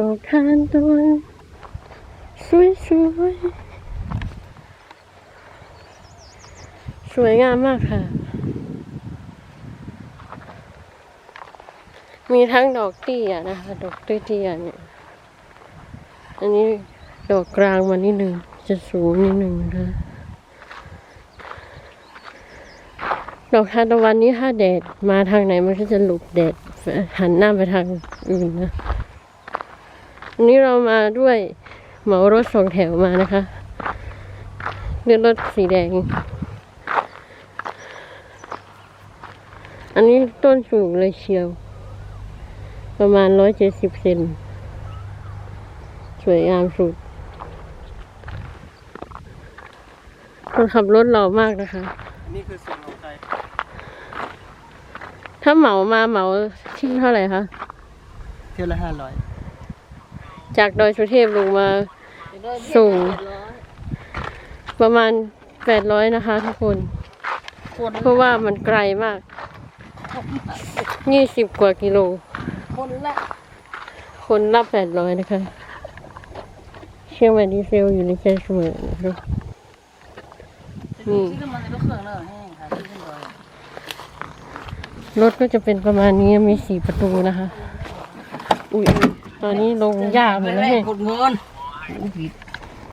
ดอกทานตะวันสวยสวยๆสวยงามมากค่ะ มีทั้งดอกเตี้ยนะคะ ดอกเตี้ยเนี่ย อันนี้ดอกกลางมานิดหนึ่งจะสูงนิดหนึ่งนะคะ ดอกทานตะวันนี้ถ้าแดดมาทางไหนมันก็จะหลบแดดหันหน้าไปทางอื่นนะ อันนี้เรามาด้วยเหมารถสองแถวมานะคะเลือกรถสีแดง อันนี้ต้นสูงเลยเชียว ประมาณร้อยเจ็ดสิบเซนสวยงามสุดคนขับรถหล่อมากนะคะอันนี้คือส่วนของใคร ถ้าเหมามาเหมาที่เท่าไหร่คะ เที่ยวละห้าร้อย จากดอยสุเทพลงมาสูง ประมาณแปดร้อยนะคะทุกคน เพราะว่ามันไกลมากยี่สิบกว่ากิโล คนละ คนรับแปดร้อยนะคะ เชียงใหม่ดีเซลอยู่ในใจเสมอนะคะนี่ที่ขึ้นมาในรถเครื่องแล้วแห้งค่ะที่ขึ้นดอยรถก็จะเป็นประมาณนี้มีสี่ประตูนะคะ อุ้ย ตัวนี้ลงยากหมือนกันเนี่กยกดเงิน